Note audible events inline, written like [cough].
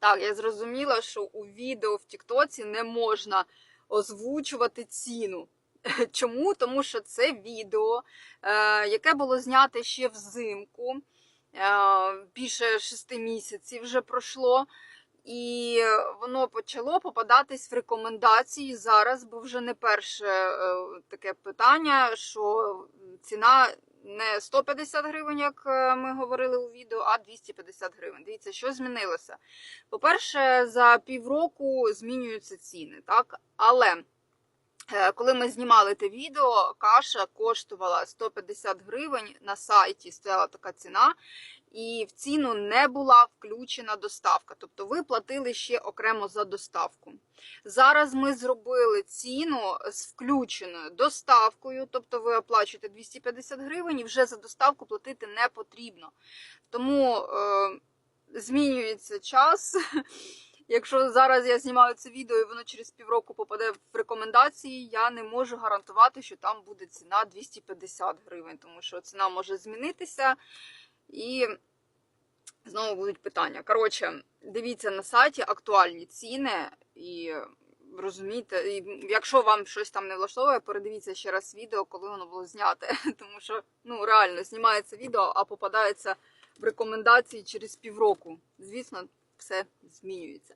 Так, я зрозуміла, що у відео в Тіктоці не можна озвучувати ціну. [laughs] Чому? Тому що це відео, е, яке було знято ще взимку, е, більше шести місяців вже пройшло. І воно почало попадатись в рекомендації зараз, бо вже не перше е, таке питання, що ціна не 150 гривень, як е, ми говорили у відео, а 250 гривень. Дивіться, що змінилося. По-перше, за півроку змінюються ціни, так? Але е, коли ми знімали те відео, каша коштувала 150 гривень на сайті, стояла така ціна, і в ціну не була включена доставка. Тобто ви платили ще окремо за доставку. Зараз ми зробили ціну з включеною доставкою, тобто ви оплачуєте 250 гривень і вже за доставку платити не потрібно. Тому е, змінюється час. [laughs] Якщо зараз я знімаю це відео і воно через півроку попаде в рекомендації, я не можу гарантувати, що там буде ціна 250 гривень, тому що ціна може змінитися і знову будуть питання. Коротше, дивіться на сайті актуальні ціни і розумійте, і якщо вам щось там не влаштовує, передивіться ще раз відео, коли воно було зняте. [laughs] Тому що ну реально знімається відео, а попадається в рекомендації через півроку. Звісно, все змінюється.